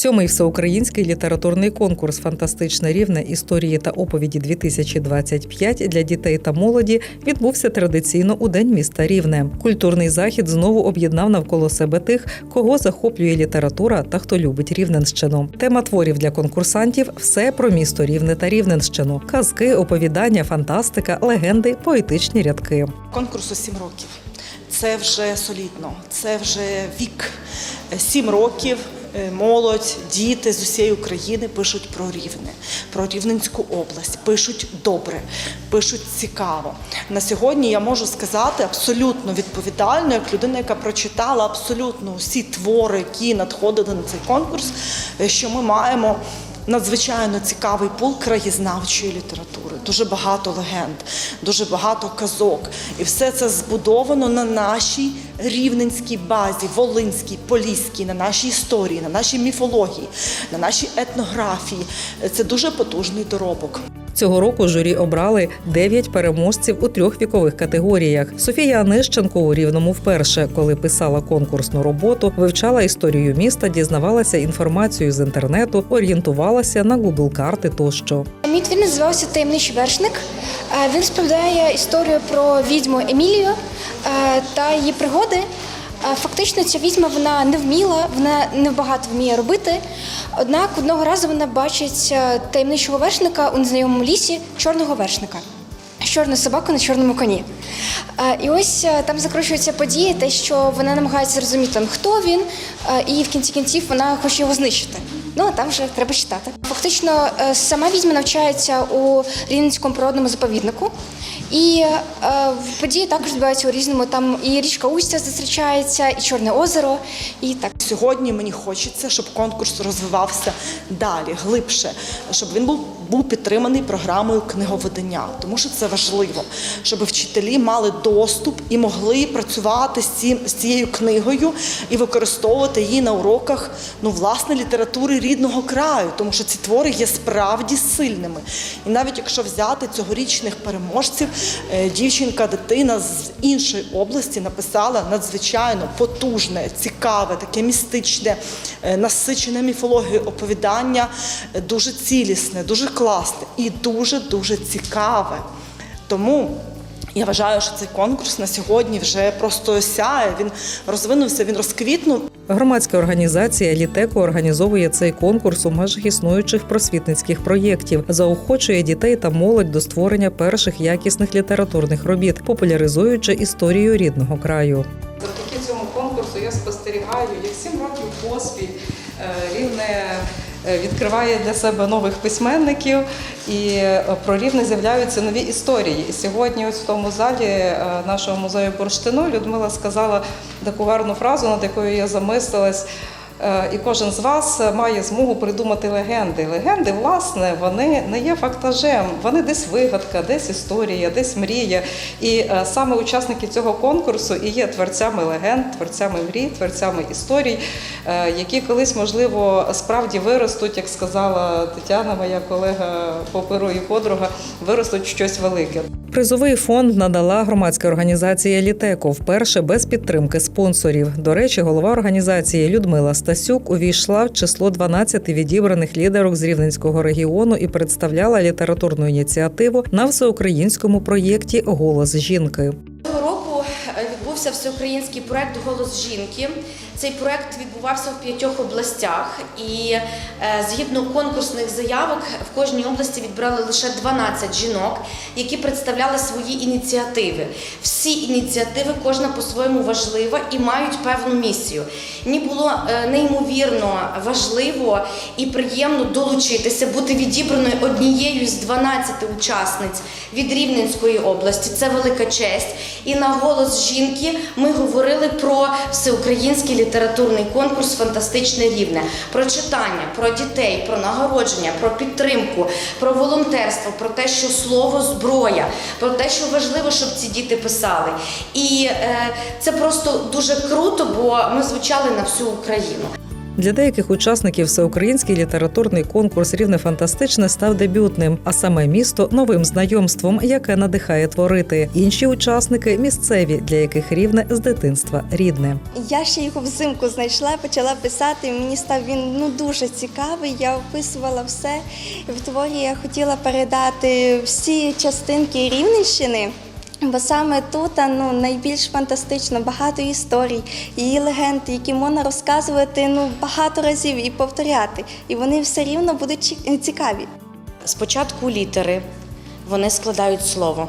Сьомий всеукраїнський літературний конкурс Фантастичне рівне історії та оповіді 2025 для дітей та молоді відбувся традиційно у день міста Рівне. Культурний захід знову об'єднав навколо себе тих, кого захоплює література та хто любить Рівненщину. Тема творів для конкурсантів все про місто Рівне та Рівненщину: казки, оповідання, фантастика, легенди, поетичні рядки. Конкурсу сім років. Це вже солідно, це вже вік. Сім років молодь, діти з усієї України пишуть про Рівне, про Рівненську область, пишуть добре, пишуть цікаво. На сьогодні я можу сказати абсолютно відповідально, як людина, яка прочитала абсолютно усі твори, які надходили на цей конкурс, е, що ми маємо. Надзвичайно цікавий пул краєзнавчої літератури, дуже багато легенд, дуже багато казок. І все це збудовано на нашій рівненській базі, волинській, поліській, на нашій історії, на нашій міфології, на нашій етнографії. Це дуже потужний доробок. Цього року журі обрали дев'ять переможців у трьох вікових категоріях. Софія Анищенко у рівному вперше, коли писала конкурсну роботу, вивчала історію міста, дізнавалася інформацію з інтернету, орієнтувалася на Google карти тощо. Мій твір називався Таємничий вершник. Е, Він розповідає історію про відьму Емілію е, та її пригоди. Е, Фактично, ця відьма вона не вміла, вона не багато вміє робити. Однак одного разу вона бачить е, таємничого вершника у незнайомому лісі чорного вершника. Чорну собаку на чорному коні. Е, І ось там закручуються подія, те, що вона намагається зрозуміти, хто він, і в кінці кінців вона хоче його знищити. Ну а там вже треба читати. Фактично, е, сама відьма навчається у Рівненському природному заповіднику, і е, події також відбуваються у різному. Там і річка Устя зустрічається, і Чорне озеро, і так. Сьогодні мені хочеться, щоб конкурс розвивався далі, глибше, щоб він був, був підтриманий програмою книговидання, тому що це важливо, щоб вчителі мали доступ і могли працювати з, цим, з цією книгою і використовувати її на уроках ну, власне літератури рідного краю, тому що ці твори є справді сильними. І навіть якщо взяти цьогорічних переможців, е, дівчинка, дитина з іншої області написала надзвичайно потужне, цікаве, таке містичне, е, насичене міфологією оповідання, е, дуже цілісне, дуже класне і дуже дуже цікаве. Тому я вважаю, що цей конкурс на сьогодні вже просто сяє. Він розвинувся, він розквітнув. Громадська організація Літеко організовує цей конкурс у межах існуючих просвітницьких проєктів, заохочує дітей та молодь до створення перших якісних літературних робіт, популяризуючи історію рідного краю. Завдяки цьому конкурсу я спостерігаю, як сім років поспіль е, рівне відкриває для себе нових письменників, і е, про рівне з'являються нові історії. І сьогодні, ось в тому залі е, нашого музею бурштину, Людмила сказала таку гарну фразу, над якою я замислилась. Е, І кожен з вас має змогу придумати легенди. Легенди, власне, вони не є фактажем, вони десь вигадка, десь історія, десь мрія. І е, саме учасники цього конкурсу і є творцями легенд, творцями мрій, творцями історій, е, які колись, можливо, справді виростуть, як сказала Тетяна, моя колега по перу і подруга, виростуть щось велике. Призовий фонд надала громадська організація Літеко вперше без підтримки спонсорів. До речі, голова організації Людмила Стасюк увійшла в число 12 відібраних лідерок з рівненського регіону і представляла літературну ініціативу на всеукраїнському проєкті Голос жінки. Відбувся всеукраїнський проект Голос жінки. Цей проект відбувався в п'ятьох областях, і е, згідно конкурсних заявок в кожній області відбрали лише 12 жінок, які представляли свої ініціативи. Всі ініціативи, кожна по-своєму важлива і мають певну місію. Мені було е, неймовірно важливо і приємно долучитися, бути відібраною однією з 12 учасниць від Рівненської області. Це велика честь. І на голос жінки ми говорили про всеукраїнський літературний конкурс Фантастичне рівне, про читання, про дітей, про нагородження, про підтримку, про волонтерство, про те, що слово зброя, про те, що важливо, щоб ці діти писали. І е, це просто дуже круто, бо ми звучали на всю Україну. Для деяких учасників всеукраїнський літературний конкурс рівне фантастичне став дебютним, а саме місто новим знайомством, яке надихає творити. Інші учасники місцеві, для яких рівне з дитинства рідне. Я ще його взимку знайшла, почала писати. Мені став він ну дуже цікавий. Я описувала все. В творі я хотіла передати всі частинки Рівненщини. Бо саме тут ну, найбільш фантастично, багато історій, її легенд, які можна розказувати ну, багато разів і повторяти. І вони все рівно будуть ці- цікаві. Спочатку літери вони складають слово,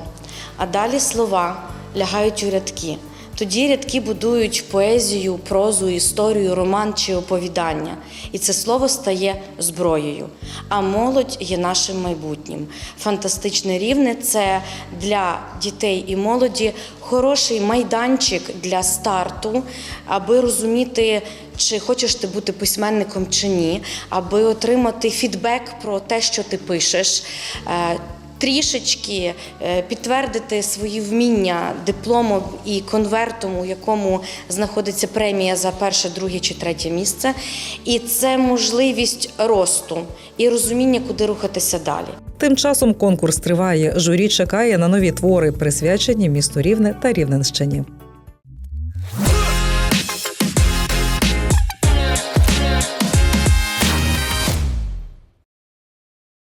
а далі слова лягають у рядки. Тоді рядки будують поезію, прозу, історію, роман чи оповідання. І це слово стає зброєю. А молодь є нашим майбутнім. Фантастичне рівне це для дітей і молоді хороший майданчик для старту, аби розуміти, чи хочеш ти бути письменником чи ні, аби отримати фідбек про те, що ти пишеш. Трішечки е, підтвердити свої вміння дипломом і конвертом, у якому знаходиться премія за перше, друге чи третє місце, і це можливість росту і розуміння, куди рухатися далі. Тим часом конкурс триває. Журі чекає на нові твори, присвячені місту Рівне та Рівненщині.